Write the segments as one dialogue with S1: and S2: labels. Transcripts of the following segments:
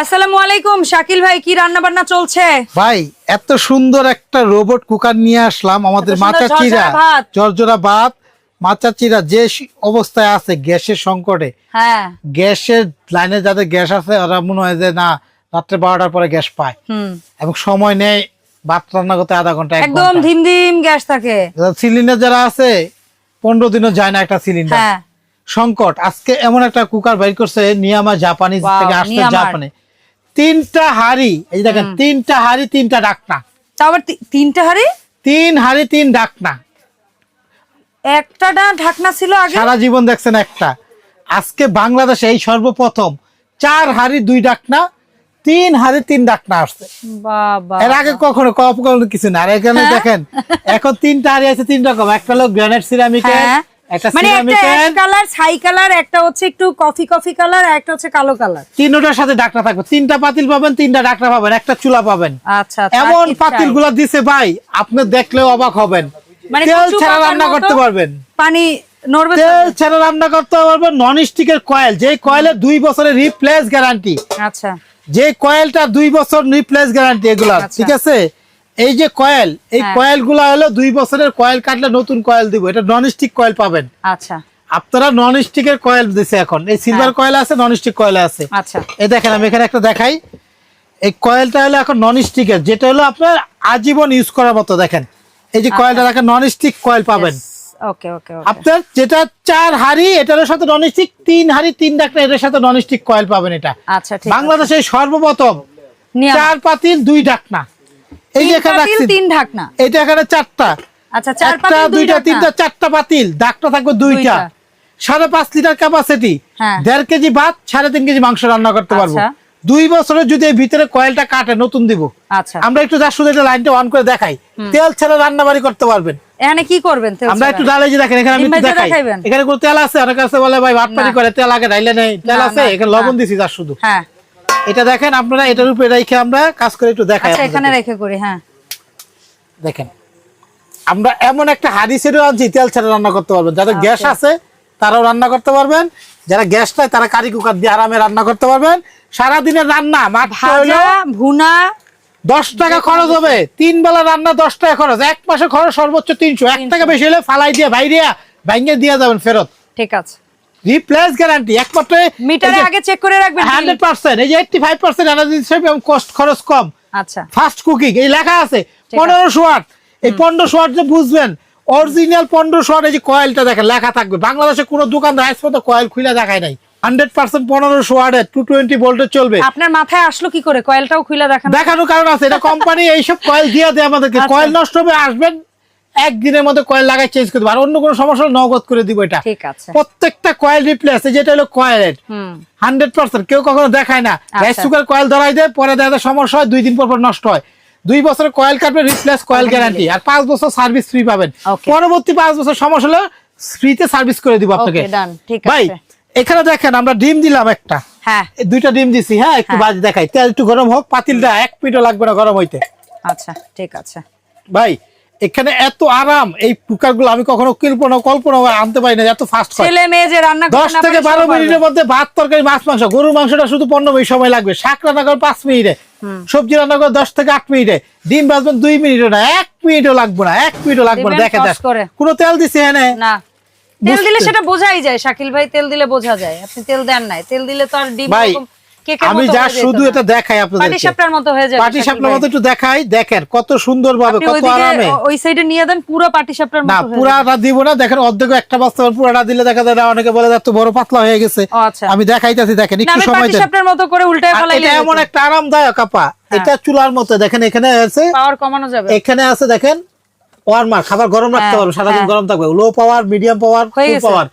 S1: আসসালামু আলাইকুম শাকিল ভাই কি রান্না বান্না চলছে?
S2: ভাই এত সুন্দর একটা রোবট কুকার নিয়ে আসলাম। আমাদের মাচা চিরা জর্জরা ভাত। মাচা চিরা যে অবস্থায় আছে গ্যাসের সংকটে
S1: হ্যাঁ।
S2: গ্যাসের লাইনে যাদের গ্যাস আছে ওরা মনে হয় যে না রাত্রে বারোটার পরে গ্যাস পায়। এবং সময় নেই ভাত রান্না করতে আধা ঘণ্টা
S1: একদম ধিম ধিম গ্যাস থাকে।
S2: সিলিন্ডার যারা আছে পনেরো দিনও যায় না একটা সিলিন্ডার
S1: হ্যাঁ।
S2: সংকট। আজকে এমন একটা কুকার বের করছে নিয়ামা জাপানিজ থেকে আসছে। জাপানে তিনটা হাড়ি এই দেখেন তিনটা হাড়ি তিনটা ডাকনা।
S1: আবার তিনটা হাড়ি?
S2: তিন হাড়ি তিন ডাকনা।
S1: একটা ঢাকনা ছিল আগে?
S2: সারা জীবন দেখছেন একটা। আজকে বাংলাদেশে এই সর্বপ্রথম চার হাড়ি দুই ডাকনা তিন হাড়ি তিন ডাকনা আসছে।
S1: বাবা।
S2: এর আগে কখনো কপ কখনো কিছু না। আর এখানে
S1: হ্যাঁ।
S2: দেখেন এখন তিনটা হাড়ি আছে তিন রকম। একটা হলো গ্রানাইট সিরামিকের
S1: মানে একটা
S2: সিরামিকের
S1: কালার ছাই কালার একটা হচ্ছে একটু কফি কফি কালার একটা হচ্ছে কালো কালার
S2: তিনটার সাথে ডাকনা থাকবে। তিনটা পাতিল পাবেন তিনটা ডাকনা পাবেন একটা চুলা পাবেন।
S1: আচ্ছা
S2: এমন পাতিলগুলা দিছে ভাই আপনি দেখলেও অবাক হবেন।
S1: মানে
S2: তেল ছাড়া রান্না করতে পারবেন।
S1: পানি নড়বে
S2: তেল ছাড়া রান্না করতে পারবেন নন স্টিকের কয়েল যে দুই বছরের রিপ্লেস গ্যারান্টি
S1: আচ্ছা।
S2: যে কয়েলটা দুই বছর রিপ্লেস গ্যারান্টি এগুলা
S1: আচ্ছা।
S2: ঠিক আছে? এই যে কয়েল এই
S1: হ্যাঁ।
S2: কয়েলগুলা হলো দুই বছরের কয়েল কাটলে নতুন কয়েল দিব। এটা নন স্টিক কয়েল পাবেন।
S1: আচ্ছা।
S2: আপনারা নন স্টিকের কয়েল দিছে এখন। এই সিলভার
S1: হ্যাঁ।
S2: কয়েল আছে নন স্টিক কয়েল আছে।
S1: আচ্ছা।
S2: এই দেখেন আমি এখানে একটা দেখাই। এই কয়েলটা হলো এখন নন স্টিকের যেটা হলো আপনার আজীবন ইউজ করার মতো দেখেন। এই যে কয়েলটা দেখেন নন স্টিক কয়েল পাবেন।
S1: ওকে ওকে ওকে
S2: আপনার যেটা চার হাড়ি এটার সাথে নন স্টিক তিন হাড়ি তিন ডাকনা এটার সাথে নন স্টিক কয়েল পাবেন এটা।
S1: আচ্ছা ঠিক
S2: বাংলাদেশে সর্বপ্রথম চার পাতিল দুই ডাকনা এই যে এখানে রাখছি
S1: তিন ঢাকনা।
S2: এটা এখানে চারটা।
S1: আচ্ছা চার পাতিল
S2: দুইটা তিনটা চারটা পাতিল ডাকটা থাকবে দুইটা।
S1: দুইটা।
S2: সাড়ে পাঁচ লিটার ক্যাপাসিটি। দেড় কেজি ভাত সাড়ে তিন কেজি মাংস রান্না করতে পারব।
S1: আচ্ছা।
S2: দুই যদি ভিতরে কয়েলটা কাটে নতুন দিব।
S1: আচ্ছা।
S2: আমরা একটু যার শুধু লাইনটা অন করে দেখাই। তেল ছাড়া রান্না বাড়ি করতে পারবেন।
S1: এখানে কি করবেন
S2: আমরা একটু ডালে যে দেখেন এখানে আমি দেখাই। এখানে কোনো তেল আছে? অনেক কাছে বলে ভাই ভাত পানি করে তেল আগে ডাইলে নেই। তেল আছে? এখানে লবণ দিছি যার শুধু।
S1: হ্যাঁ।
S2: এটা দেখেন আপনারা এটার উপরে রেখে আমরা কাজ করে একটু দেখাই
S1: আচ্ছা এখানে রেখে করি হ্যাঁ।
S2: দেখেন আমরা এমন একটা হাড়ি সেটও আনছি তেল ছাড়া রান্না করতে পারবেন। যাদের গ্যাস আছে তারাও রান্না করতে পারবেন। যারা গ্যাস নাই তারা কারি কুকার দিয়ে আরামে রান্না করতে পারবেন। সারা দিনের রান্না
S1: ভাজা ভুনা
S2: দশ টাকা খরচ হবে। তিন বেলা রান্না দশ টাকা খরচ। এক মাসে খরচ সর্বোচ্চ তিনশো। এক টাকা বেশি হলে ফালাই দিয়ে বাইরে ভাইঙ্গে দিয়ে যাবেন ফেরত।
S1: ঠিক আছে।
S2: রিপ্লেস গ্যারান্টি একমাত্র
S1: মিটারে আগে চেক করে রাখবেন bill।
S2: হান্ড্রেড পার্সেন্ট এই যে এইটটি ফাইভ পার্সেন্ট এনার্জি হিসেবে এবং কস্ট খরচ কম।
S1: আচ্ছা।
S2: ফাস্ট কুকিং এই লেখা আছে
S1: আছে।
S2: পনেরোশো ওয়াট এই পনেরোশো ওয়াট যে বুঝবেন অরিজিনাল পনেরোশো ওয়াট এই যে কয়েলটা দেখেন লেখা থাকবে। বাংলাদেশে কোনো দোকানদার আজ পর্যন্ত কয়েল খুলে দেখায় নাই। হান্ড্রেড পার্সেন্ট পনেরোশো ওয়াটের টু টোয়েন্টি ভোল্টের চলবে।
S1: আপনার মাথায় আসলো কি করে? কয়েলটাও খুলে দেখান?
S2: দেখানোর কারণ আছে এটা কোম্পানি এইসব কয়েল দিয়ে দেয় আমাদেরকে।
S1: আচ্ছা।
S2: কয়েল নষ্ট হবে আসবেন একদিনের মধ্যে কয়েল লাগাই চেঞ্জ করে দেবো। আর অন্য কোনো সমস্যা হলে নগদ করে দিব এটা।
S1: ঠিক আছে।
S2: প্রত্যেকটা কয়েল রিপ্লেস যেটা হলো কয়েলের হান্ড্রেড পার্সেন্ট কেউ কখনো দেখায় না। রাইস। কুকার কয়েল ধরাই দেয় পরে দেখা যায় সমস্যা হয় দুই দিন পর পর নষ্ট হয়। দুই বছরের কয়েল কাটবে রিপ্লেস কয়েল গ্যারান্টি আর পাঁচ বছর সার্ভিস ফ্রি পাবেন। পরবর্তী পাঁচ বছর সমস্যা হলে ফ্রিতে সার্ভিস করে দিব আপনাকে। ভাই এখানে দেখেন আমরা ডিম দিলাম একটা।
S1: হ্যাঁ।
S2: দুইটা ডিম দিছি হ্যাঁ একটু
S1: হ্যাঁ।
S2: বাজ দেখাই। তেল একটু গরম হোক পাতিলটা এক মিনিটও লাগবে না গরম হইতে।
S1: আচ্ছা ঠিক আছে।
S2: ভাই এখানে এত আরাম এই কুকারগুলো আমি কখনো কল্পনা কল্পনা আনতে পারি না এত ফাস্ট
S1: ছেলে মেয়ে যে রান্না
S2: দশ থেকে
S1: পারে
S2: বারো মিনিটের মধ্যে ভাত তরকারি মাছ মাংস গরুর মাংসটা শুধু পনেরো মিনিট সময় লাগবে। শাক রান্না করে পাঁচ মিনিটে। সবজি রান্না করে দশ থেকে আট মিনিটে। ডিম ভাজবেন দুই মিনিটও না এক মিনিটও লাগবে না এক মিনিটও লাগবে না দেখে দেখ
S1: করে।
S2: কোনো তেল দিছে হ্যাঁ
S1: না। তেল দিলে সেটা বোঝাই যায় শাকিল ভাই তেল দিলে বোঝা যায় আপনি তেল দেন নাই। তেল দিলে তো আর ডিম
S2: আমি যা শুধু এটা দেখাই আপনাদের
S1: পাটি সাপটার মতো হয়ে যাবে
S2: পাটি
S1: ভাই।
S2: মতো একটু দেখাই। দেখেন কত সুন্দর ভাবে কত আরামে।
S1: ওই সাইডে নিয়ে দেন পুরো পাটি
S2: না
S1: মতো।
S2: পুরাটা দিব না। দেখেন অর্ধেক একটা পুরাটা দিলে দেখা যায় না, অনেকে বলে বড় পাতলা হয়ে গেছে।
S1: আচ্ছা।
S2: আমি দেখাইতেছি দেখেন একটু সময় দেন।
S1: সাপটার মতো করে উল্টায় ফেলাইলে
S2: এটা এমন একটা আরামদায়ক আপা।
S1: হ্যাঁ।
S2: এটা চুলার মতো দেখেন এখানে আছে।
S1: পাওয়ার কমানো যাবে।
S2: এখানে আছে দেখেন ওয়ার্মার খাবার গরম রাখতে
S1: হ্যাঁ,
S2: পারবে সারাদিন
S1: হ্যাঁ।
S2: গরম থাকবে। লো পাওয়ার মিডিয়াম পাওয়ার ফুল পাওয়ার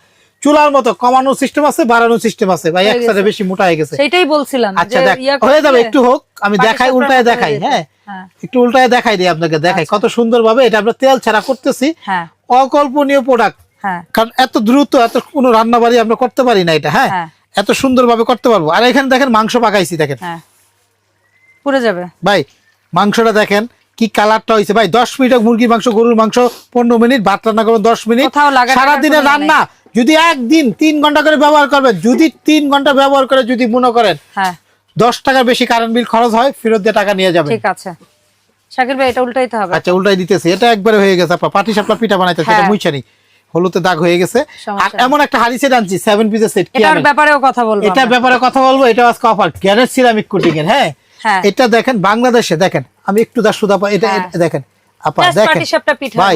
S2: চুলার মতো কমানোর সিস্টেম আছে বাড়ানোর সিস্টেম আছে। ভাই একসাথে বেশি মোটা হয়ে গেছে।
S1: সেটাই বলছিলাম
S2: আচ্ছা হয়ে যাবে একটু হোক আমি দেখাই উল্টায় দেখাই
S1: হ্যাঁ
S2: হ্যাঁ? একটু উল্টায় দেখাই দিই আপনাকে দেখাই কত সুন্দর ভাবে এটা আমরা তেল ছাড়া করতেছি।
S1: হ্যাঁ।
S2: অকল্পনীয় প্রোডাক্ট
S1: হ্যাঁ।
S2: কারণ এত দ্রুত এত কোনো রান্না বাড়ি আমরা করতে পারি না এটা হ্যাঁ। এত সুন্দর ভাবে করতে পারব। আর এখানে দেখেন মাংস পাকাইছি দেখেন।
S1: হ্যাঁ। পুড়ে যাবে।
S2: ভাই মাংসটা দেখেন কি কালারটা হয়েছে। ভাই দশ মিনিট মুরগির মাংস গরুর মাংস পনেরো মিনিট ভাত রান্না করবেন দশ মিনিট। সারাদিনের রান্না যদি একদিন তিন ঘণ্টা করে ব্যবহার করবেন যদি তিন ঘণ্টা ব্যবহার করে যদি মনে করেন
S1: হ্যাঁ।
S2: দশ টাকার বেশি কারেন্ট বিল খরচ হয় ফেরত দিয়ে টাকা নিয়ে যাবেন।
S1: ঠিক আছে। শাকিল ভাই এটা উল্টাইতে হবে।
S2: আচ্ছা উল্টাই দিতেছি। এটা একবারে হয়ে গেছে আপা পাটি সাপলা পিঠা বানাইতেছে এটা। হলুদে দাগ হয়ে গেছে। আর এমন একটা হাড়ি সেট আনছি সেভেন পিসের সেট কি
S1: এটার ব্যাপারেও কথা বলব
S2: এটার ব্যাপারে কথা বলব এটা আজকে অফার গ্যারেজ সিরামিক কোটিং এর হ্যাঁ?
S1: হ্যাঁ।
S2: এটা দেখেন বাংলাদেশে দেখেন আমি একটু যা সুদা এটা। দেখেন আপা দেখেন। ভাই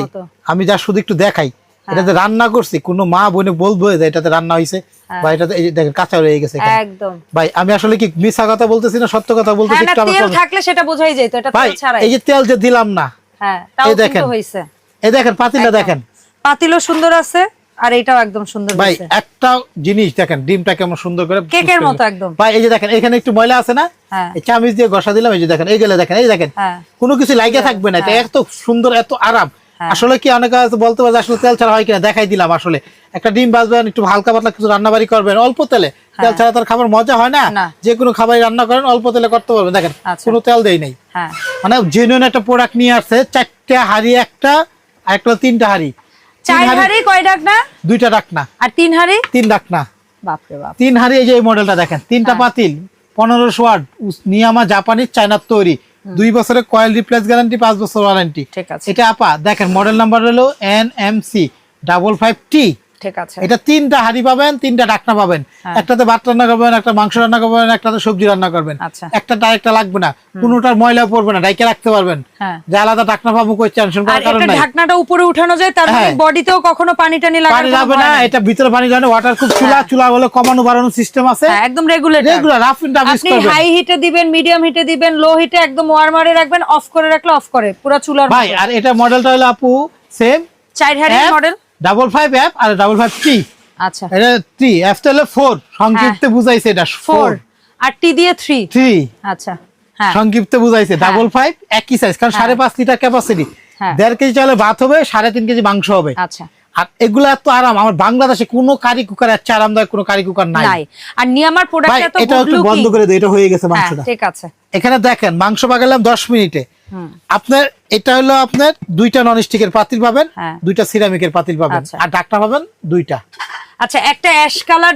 S2: আমি যা শুধু একটু দেখাই এটাতে রান্না করছি কোনো মা বোনে বলব যে এটাতে রান্না হয়েছে
S1: হ্যাঁ।
S2: বা এটাতে দেখেন কাঁচা রয়ে গেছে
S1: একদম
S2: ভাই আমি আসলে কি মিথ্যা কথা বলতেছি না সত্য কথা বলতেছি
S1: হ্যাঁ তেল থাকলে সেটা বোঝাই যেত এটা তেল ছাড়াই
S2: এই যে তেল যে দিলাম না
S1: হ্যাঁ তাও
S2: দেখেন।
S1: হইছে
S2: এই দেখেন
S1: একদম।
S2: দেখেন
S1: পাতিলও সুন্দর আছে আর এটাও একদম সুন্দর
S2: ভাই একটা জিনিস দেখেন ডিমটা কেমন সুন্দর করে
S1: কেকের মতো একদম।
S2: ভাই এই যে দেখেন এখানে একটু ময়লা আছে না
S1: হ্যাঁ।
S2: এই চামিচ দিয়ে ঘষা দিলাম এই যে দেখেন এই গেলে দেখেন এই দেখেন
S1: হ্যাঁ।
S2: কোনো কিছু লাইগে থাকবে না এটা এত সুন্দর এত আরাম
S1: হ্যাঁ।
S2: আসলে কি অনেকে বলতে পারে আসলে তেল ছাড়া হয় কিনা? দেখাই দিলাম আসলে। একটা ডিম বাজবেন একটু হালকা পাতলা কিছু রান্না বাড়ি করবেন অল্প তেলে। তেল ছাড়া তার খাবার মজা হয় না। যে কোনো খাবার রান্না করেন অল্প তেলে করতে পারবেন। দেখেন
S1: আচ্ছা।
S2: কোনো তেল দেই নাই।
S1: হ্যাঁ।
S2: মানে জেনুইন একটা প্রোডাক্ট নিয়ে আসছে চারটে হাড়ি একটা আর একটা তিনটা হাড়ি।
S1: চার
S2: হাড়ি
S1: কয় ডাক না
S2: দুইটা ডাকনা।
S1: আর তিন হাড়ি?
S2: তিন ডাকনা।
S1: বাপরে বাপ।
S2: তিন হাড়ি এই যে এই মডেলটা দেখেন তিনটা
S1: হ্যাঁ।
S2: পাতিল পনেরোশো ওয়াট নিয়ামা জাপানি চায়নার তৈরি। দুই বছরের কয়েল রিপ্লেস গ্যারান্টি পাঁচ বছর ওয়ারেন্টি।
S1: ঠিক আছে।
S2: এটা আপা দেখেন মডেল নাম্বার হলো N M C double five T
S1: ঠিক আছে।
S2: এটা তিনটা হাড়ি পাবেন তিনটা ডাকনা পাবেন।
S1: হ্যাঁ।
S2: একটাতে ভাত রান্না করবেন একটা মাংস রান্না করবেন একটাতে সবজি রান্না করবেন।
S1: আচ্ছা।
S2: একটা ডাইরেক্টটা লাগবে না। কোনোটার ময়লা পড়বে না ডাইকে রাখতে পারবেন।
S1: হ্যাঁ।
S2: যে আলাদা ডাকনা পাবো কই টেনশন করার কারণ নাই।
S1: ঢাকনাটা উপরে উঠানো যায় তার মানে
S2: হ্যাঁ।
S1: বডিতেও কখনো পানি টানি
S2: পানি
S1: কোনো
S2: না এটা ভিতরে পানি যাবে ওয়াটার খুব চুলা চুলা হলে কমানো বাড়ানো সিস্টেম আছে।
S1: একদম রেগুলেটর
S2: রেগুলার রাফ ইন ডাবিস
S1: আপনি হাই হিটে দিবেন মিডিয়াম হিটে দিবেন লো হিটে একদম ওয়ার্মারে রাখবেন অফ করে রাখলে অফ করে পুরো চুলার
S2: ভাই আর এটা মডেলটা হলো আপু সেম
S1: চার হাড়ির মডেল
S2: ডাবল ফাইভ অ্যাপ আর ডাবল ফাইভ টি
S1: আচ্ছা।
S2: এটা টি অ্যাপটা হলো ফোর সংক্ষিপ্তে বুঝাইছে এটা
S1: হ্যাঁ। ফোর আর টি দিয়ে থ্রি
S2: থ্রি
S1: আচ্ছা হ্যাঁ।
S2: সংক্ষিপ্তে বুঝাইছে ডাবল ফাইভ একই সাইজ কারণ সাড়ে পাঁচ লিটার ক্যাপাসিটি
S1: হ্যাঁ।
S2: দেড় কেজি চালে ভাত হবে সাড়ে তিন কেজি মাংস হবে।
S1: আচ্ছা।
S2: আর এগুলো এত আরাম আমার বাংলাদেশে কোনো কারি কুকার এত আরামদায়ক কোনো কারি কুকার নাই।
S1: আর নিয়ামার
S2: ভাই
S1: প্রোডাক্ট
S2: এটা একটু বন্ধ করে দিই এটা হয়ে গেছে
S1: হ্যাঁ
S2: মাংসটা।
S1: ঠিক আছে।
S2: এখানে দেখেন মাংস পাকালাম দশ মিনিটে। আপনার এটা হলো আপনার দুইটা নন স্টিকের পাতিল পাবেন
S1: হ্যাঁ।
S2: দুইটা সিরামিকের পাতিল পাবেন।
S1: আচ্ছা।
S2: আর ডাকটা পাবেন দুইটা।
S1: আচ্ছা একটা অ্যাশ কালার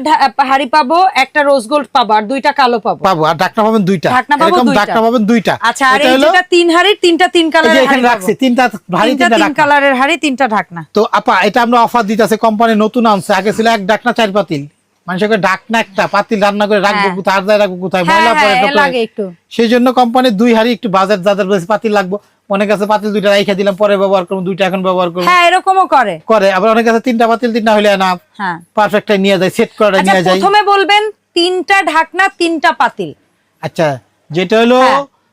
S1: হাড়ি পাবো একটা রোজ গোল্ড পাবো আর দুইটা কালো পাবো।
S2: পাবো আর ডাকনা পাবেন দুইটা।
S1: ঢাকনা পাবো দুইটা।
S2: ডাকনা পাবেন দুইটা।
S1: আচ্ছা আর
S2: এটা
S1: এই
S2: হলো
S1: যেটা তিন হাড়ির তিনটা তিন কালারের
S2: এখানে রাখছি তিনটা
S1: তিনটা
S2: তিনটা
S1: তিন কালারের হাড়ি তিনটা ঢাকনা
S2: তো আপা এটা আমরা অফার দিতেছে কোম্পানি নতুন আনছে আগে ছিল এক ডাকনা চার পাতিল। মানুষকে ডাকনা একটা পাতিল রান্না করে রাখব
S1: হ্যাঁ।
S2: কোথায় আর রাখব কোথায়?
S1: হ্যাঁ,
S2: ময়লা পড়ে
S1: হ্যাঁ, লাগে একটু।
S2: সেই জন্য কোম্পানির দুই হাড়ি একটু বাজার যাদের বেশি পাতিল লাগবো। অনেক কাছে পাতিল দুইটা রাইখা দিলাম পরে ব্যবহার করব দুইটা এখন ব্যবহার করব।
S1: হ্যাঁ এরকমও করে।
S2: করে আবার অনেক কাছে তিনটা পাতিল তিনটা হইলে না।
S1: হ্যাঁ।
S2: পারফেক্ট নিয়ে যায় সেট করে
S1: আচ্ছা
S2: নিয়ে যায়।
S1: প্রথমে বলবেন তিনটা ঢাকনা তিনটা পাতিল।
S2: আচ্ছা যেটা হলো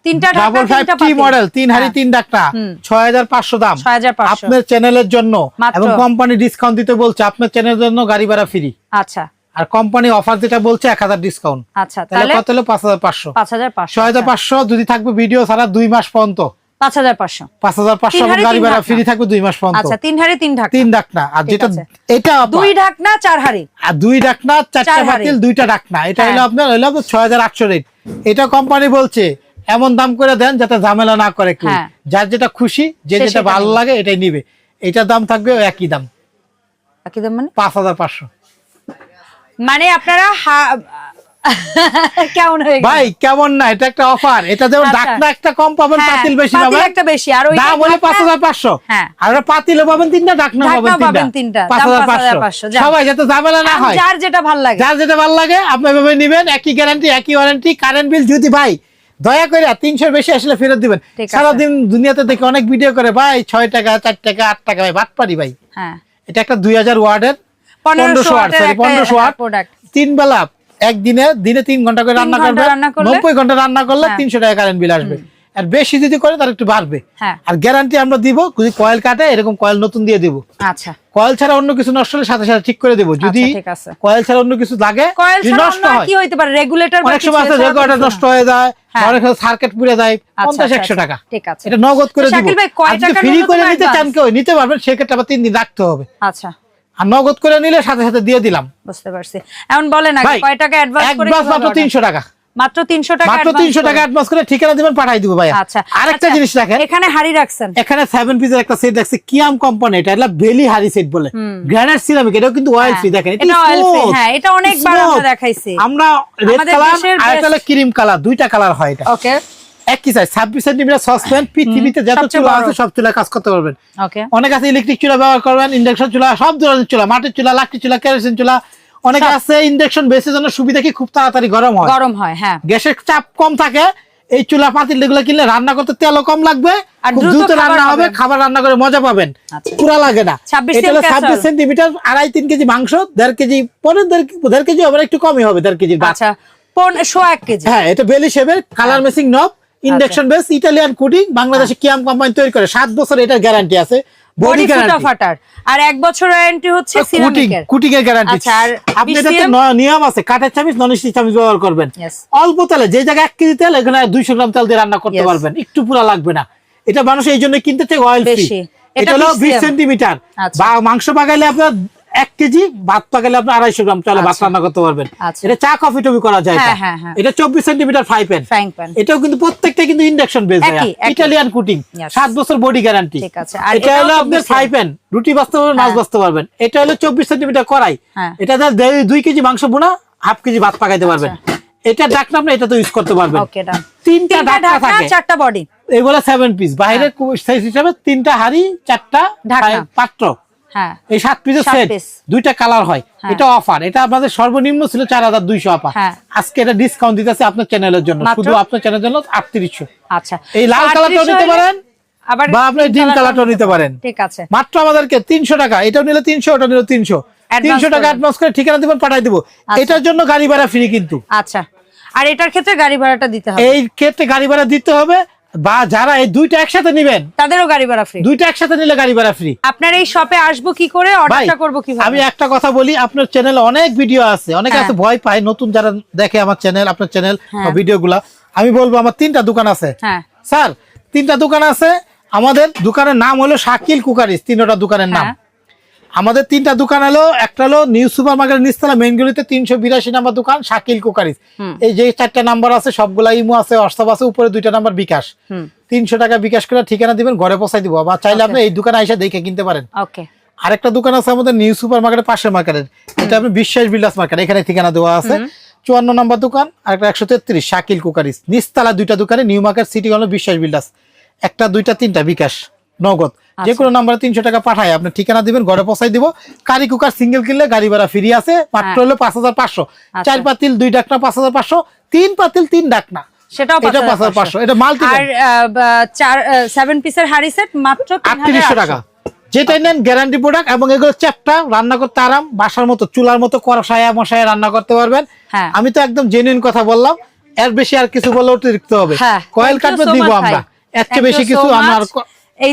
S1: তিনটা ঢাকনা,
S2: ডাবল ফাইভ
S1: তিনটা
S2: টি। মডেল তিন হাড়ি। তিন ডাকটা ছয় হাজার পাঁচশো দাম।
S1: 6500
S2: আপনার চ্যানেলের জন্য। এবং কোম্পানি ডিসকাউন্ট দিতে বলছে আপনার চ্যানেলের জন্য গাড়ি ভাড়া ফ্রি
S1: আচ্ছা।
S2: আর কোম্পানি অফার যেটা বলছে এক হাজার ডিসকাউন্ট
S1: আচ্ছা
S2: তাহলে কত হলো? পাঁচ হাজার পাঁচশো।
S1: পাঁচ হাজার পাঁচশো
S2: ছয় হাজার পাঁচশো যদি থাকবে ভিডিও ছাড়া দুই মাস পর্যন্ত।
S1: পাঁচ হাজার পাঁচশো।
S2: পাঁচ হাজার পাঁচশো গাড়ি ভাড়া ফ্রি থাকবে দুই মাস পর্যন্ত।
S1: আচ্ছা তিন হাড়ি তিন ঢাকনা।
S2: তিন ডাকনা আর যেটা এটা
S1: দুই ঢাকনা চার হাড়ি।
S2: আর দুই চারটা। বাতিল দুইটা এটা হলো
S1: হ্যাঁ।
S2: আপনার হলো আপনার ছয় হাজার আটশো রেট এটা কোম্পানি বলছে এমন দাম করে দেন যাতে ঝামেলা না করে কেউ।
S1: হ্যাঁ।
S2: যার যেটা খুশি যে যেটা ভালো লাগে এটাই নিবে। এটার দাম থাকবে একই দাম।
S1: একই দাম মানে?
S2: পাঁচ হাজার পাঁচশো।
S1: মানে আপনারা কেমন হয়ে
S2: ভাই কেমন না এটা একটা অফার। এটা যেমন
S1: আচ্ছা।
S2: ডাকনা একটা কম পাবেন
S1: হ্যাঁ,
S2: পাতিল বেশি পাবেন।
S1: একটা বেশি, আর
S2: দাম হলে
S1: হ্যাঁ।
S2: আর পাতিলও পাবেন তিনটা ডাকনা পাবেন
S1: পাবেন তিনটা,
S2: তিনটা।
S1: দাম
S2: পাঁচ হাজার
S1: 5,500
S2: সবাই যাতে ঝামেলা না হয়।
S1: যার যেটা ভালো লাগে।
S2: যার যেটা ভালো লাগে আপনি নিবেন একই গ্যারান্টি একই ওয়ারেন্টি কারেন্ট বিল যদি ভাই দয়া করে তিনশোর বেশি আসলে ফেরত দিবেন। সারাদিন দুনিয়াতে দেখে অনেক ভিডিও করে ভাই ছয় টাকা চার টাকা আট টাকা ভাই বাদ পারি ভাই।
S1: হ্যাঁ।
S2: এটা একটা দুই হাজার ওয়ার্ডের
S1: 1500
S2: পনেরোশো ওয়াট সরি পনেরোশো তিন বেলা একদিনে দিনে তিন ঘণ্টা করে রান্না করবে নব্বই ঘণ্টা রান্না করলে
S1: হ্যাঁ।
S2: তিনশো টাকা কারেন্ট বিল আসবে। আর বেশি যদি করে তার একটু বাড়বে।
S1: হ্যাঁ।
S2: আর গ্যারান্টি আমরা দিব যদি কয়েল কাটে এরকম কয়েল নতুন দিয়ে দিব।
S1: আচ্ছা।
S2: কয়েল ছাড়া অন্য কিছু নষ্ট হলে সাথে সাথে ঠিক করে দেবো। যদি
S1: আচ্ছা, আছে।
S2: কয়েল ছাড়া অন্য কিছু লাগে যদি নষ্ট হয়
S1: কি হইতে পারে? রেগুলেটর
S2: অনেক সময় আছে রেগুলেটর নষ্ট হয়ে যায়
S1: হ্যাঁ।
S2: সার্কিট পুড়ে যায়
S1: আচ্ছা,
S2: পঞ্চাশ
S1: আচ্ছা,
S2: একশো
S1: আচ্ছা।
S2: টাকা।
S1: ঠিক আছে।
S2: এটা নগদ করে দিব। যদি ফ্রি করে নিতে চান কেউ নিতে পারবেন সেক্ষেত্রে আবার তিন দিন রাখতে হবে।
S1: আচ্ছা।
S2: আর নগদ করে নিলে সাথে সাথে দিয়ে দিলাম।
S1: বুঝতে পারছি। এখন বলেন আগে কয় টাকা অ্যাডভান্স করে
S2: মাত্র
S1: order?
S2: তিনশো টাকা।
S1: মাত্র তিনশো টাকা
S2: মাত্র
S1: advance
S2: তিনশো
S1: করে।
S2: টাকা অ্যাডভান্স করে ঠিকানা দিবেন পাঠাই দিব ভাইয়া।
S1: আচ্ছা
S2: আরেকটা
S1: আচ্ছা,
S2: জিনিস রাখেন।
S1: এখানে হাড়ি রাখছেন।
S2: এখানে সেভেন পিসের একটা সেট দেখছি কিয়াম কোম্পানি এটা এটা বেলি হারি সেট বলে। গ্রানাইট সিরামিক এটাও কিন্তু অয়েল ফ্রি দেখেন
S1: এটা অয়েল free, হ্যাঁ, এটা অনেকবার আমরা। দেখাইছি।
S2: আমরা রেড কালার আর এটা ক্রিম কালার দুইটা কালার হয় এটা।
S1: ওকে
S2: একই সাইজ ছাব্বিশ সেন্টিমিটার সসপ্যান পৃথিবীতে যত চুলা আছে সব চুলা কাজ করতে পারবেন। অনেক আছে ইলেকট্রিক চুলা ব্যবহার করবেন ইন্ডাকশন চুলা সব ধরনের চুলা মাটির চুলা লাকড়ি চুলা কেরোসিন চুলা অনেক আছে ইন্ডাকশন বেসের জন্য সুবিধা কি? খুব তাড়াতাড়ি গরম হয়।
S1: গরম হয় হ্যাঁ।
S2: গ্যাসের চাপ কম থাকে এই চুলা পাতিল এগুলো কিনলে রান্না করতে তেলও কম লাগবে
S1: দ্রুত
S2: দ্রুত রান্না হবে
S1: হবে।
S2: খাবার রান্না করে মজা পাবেন।
S1: আচ্ছা।
S2: পুরা লাগে না।
S1: 26
S2: এটা হলো
S1: cm
S2: ছাব্বিশ সেন্টিমিটার আড়াই তিন কেজি মাংস দেড় কেজি পরে দেড় কেজি একটু কমই হবে দেড় ভাত।
S1: আচ্ছা এক কেজি।
S2: হ্যাঁ এটা বেলি শেপের colour messing knob induction base Italian coating বাংলাদেশে কিয়াম কোম্পানি তৈরি করে। সাত বছর এটার গ্যারান্টি আছে।
S1: বডি
S2: বডি
S1: ফুটা
S2: গ্যারান্টি
S1: ফাটার। আর এক বছর ওয়ারেন্টি হচ্ছে
S2: কুটিং কুটিং এর। গ্যারান্টি
S1: আচ্ছা, আর
S2: আপনি এটাতে নিয়ম আছে। কাঠের চামিচ নন স্টিক চামিচ ব্যবহার করবেন। অল্প তেলে যে জায়গায় এক কেজি তেল এখানে দুইশো গ্রাম তেল দিয়ে রান্না করতে পারবেন। একটু পুরা লাগবে না। এটা মানুষ এই জন্য কিনতে চাই অয়েল ফ্রি
S1: এটা
S2: হলো
S1: 20
S2: বিশ সেন্টিমিটার
S1: আচ্ছা।
S2: বা মাংস পাকাইলে আপনার এক কেজি ভাত পাকাইলে আপনার আড়াইশো গ্রাম চলে ভাত
S1: আচ্ছা।
S2: রান্না করতে পারবেন।
S1: আচ্ছা।
S2: এটা চা কফি টফি করা যায়
S1: হ্যাঁ,
S2: এটা।
S1: হ্যাঁ, হ্যাঁ।
S2: এটা চব্বিশ সেন্টিমিটার ফ্রাই প্যান। এটাও কিন্তু প্রত্যেকটা কিন্তু ইন্ডাকশন বেস
S1: একই।
S2: ইটালিয়ান কুটিং সাত বছর বডি গ্যারান্টি এটা হলো আপনার
S1: 24
S2: ফ্রাই প্যান রুটি বাঁচতে পারবেন মাছ। বাঁচতে পারবেন। এটা হলো চব্বিশ সেন্টিমিটার করাই। এটা দুই কেজি মাংস বোনা হাফ কেজি ভাত পাকাইতে পারবেন। এটা ডাকনা আপনি এটা তো ইউজ করতে পারবেন। তিনটা ডাকনা থাকে।
S1: চারটা বডি
S2: এগুলো সেভেন পিস বাইরে সাইজ হিসাবে তিনটা হাড়ি চারটা। পাত্র।
S1: হ্যাঁ।
S2: এই সাত পিসের সেট দুইটা কালার হয়।
S1: হ্যাঁ।
S2: এটা অফার এটা আপনাদের সর্বনিম্ন ছিল চার হাজার দুইশো আপা
S1: হ্যাঁ।
S2: আজকে এটা ডিসকাউন্ট দিতেছে আপনার চ্যানেলের জন্য? শুধু আপনার চ্যানেলের জন্য আটত্রিশশো।
S1: আচ্ছা।
S2: এই লাল কালারটাও নিতে পারেন বা আপনি ডিম কালারটাও নিতে পারেন।
S1: ঠিক আছে।
S2: মাত্র আমাদেরকে তিনশো টাকা। এটাও নিলে তিনশো ওটা নিলে তিনশো। তিনশো টাকা
S1: করবেন।
S2: অ্যাডভান্স করে ঠিকানা দিবেন পাঠাই দিব। এটার জন্য গাড়ি ভাড়া ফ্রি কিন্তু।
S1: আচ্ছা। আর এটার ক্ষেত্রে গাড়ি ভাড়াটা দিতে হবে।
S2: এই ক্ষেত্রে গাড়ি ভাড়া দিতে হবে। বা যারা এই দুইটা একসাথে নিবেন
S1: তাদেরও গাড়ি ভাড়া ফ্রি
S2: দুইটা একসাথে নিলে গাড়ি ভাড়া ফ্রি
S1: আপনার এই শপে আসব কি করে অর্ডারটা করব কীভাবে?
S2: আমি একটা কথা বলি আপনার চ্যানেল অনেক ভিডিও আছে অনেকে
S1: হ্যাঁ।
S2: আছে ভয় পায় নতুন যারা দেখে আমার চ্যানেল আপনার চ্যানেল
S1: ভিডিওগুলা
S2: ভিডিও গুলা আমি বলব আমার তিনটা দোকান আছে।
S1: হ্যাঁ।
S2: স্যার তিনটা দোকান আছে আমাদের দোকানের নাম হলো শাকিল কুকারিস তিনটা দোকানের নাম।
S1: হ্যাঁ।
S2: আমাদের তিনটা দোকান হলো একটা হলো নিউ সুপার মার্কেট নিস্তলা মেইন গলিতে তিনশো বিরাশি নাম্বার দোকান শাকিল কুকারিস
S1: হুম।
S2: এই যে চারটা নাম্বার আছে সবগুলা ইমো আছে হোয়াটসঅ্যাপ আছে উপরে দুইটা নাম্বার বিকাশ। তিনশো টাকা বিকাশ করে ঠিকানা দিবেন ঘরে পৌঁছাই দিব। বা চাইলে আপনি এই দোকানে এসে দেখে কিনতে পারেন।
S1: ওকে
S2: আরেকটা দোকান আছে আমাদের নিউ সুপার মার্কেটের পাশের মার্কেটের। এটা আপনি বিশ্বাস বিল্ডার্স মার্কেট এখানে ঠিকানা দেওয়া আছে। চুয়ান্ন নম্বর দোকান আর একটা একশো তেত্রিশ শাকিল কুকারিস নিচতলা দুইটা দোকানে নিউ মার্কেট সিটি হলো বিশ্বাস বিল্ডার্স একটা দুইটা তিনটা বিকাশ। নগদ। যে কোনো নাম্বারে তিনশো টাকা পাঠায়। আপনি ঠিকানা দিবেন ঘরে পৌঁছাই দিব। কারি কুকার সিঙ্গেল কিনলে গাড়ি ভাড়া ফ্রি আছে। মাত্র হলো পাঁচ হাজার পাঁচশো। চার পাতিল দুই ডাকনা পাঁচ হাজার পাঁচশো। তিন পাতিল তিন ডাকনা।
S1: সেটাও
S2: এটা এটা মাল্টি
S1: আর পিসের হাড়ি সেট মাত্র
S2: টাকা। যেটাই নেন গ্যারান্টি প্রোডাক্ট এবং এগুলো চ্যাপটা রান্না করতে আরাম বাসার মতো চুলার মতো মশায় রান্না করতে পারবেন।
S1: হ্যাঁ।
S2: আমি তো একদম জেনুইন কথা বললাম। এর বেশি আর কিছু বলে অতিরিক্ত হবে।
S1: হ্যাঁ,
S2: কয়েল
S1: you
S2: কাটবে দিব আমরা। এর চেয়ে বেশি কিছু আমার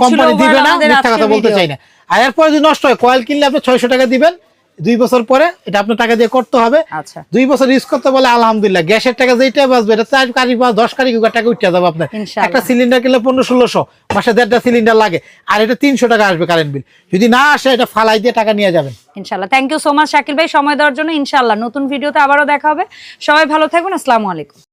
S2: কোম্পানি দিবে না মিথ্যা কথা বলতে চাই না। আর এরপরে যদি নষ্ট হয় কয়েল কিনলে আপনি ছয়শো টাকা দিবেন। দুই বছর পরে এটা আপনার টাকা দিয়ে করতে হবে।
S1: আচ্ছা।
S2: দুই বছর ইউজ করতে বলে আলহামদুলিল্লাহ গ্যাসের টাকা যেটা বাঁচবে এটা চার কারি বা দশ কারি টাকা উঠতে যাবে আপনার। একটা সিলিন্ডার কিনলে পনেরো ষোলোশো মাসে দেড়টা সিলিন্ডার লাগে। আর এটা তিনশো টাকা আসবে কারেন্ট বিল যদি না আসে এটা ফালাই দিয়ে টাকা নিয়ে যাবেন।
S1: ইনশাল্লাহ thank you so much Shakil ভাই। সময় দেওয়ার জন্য ইনশাল্লাহ নতুন ভিডিওতে আবারও দেখা হবে। সবাই ভালো থাকবেন। আসসালামু আলাইকুম।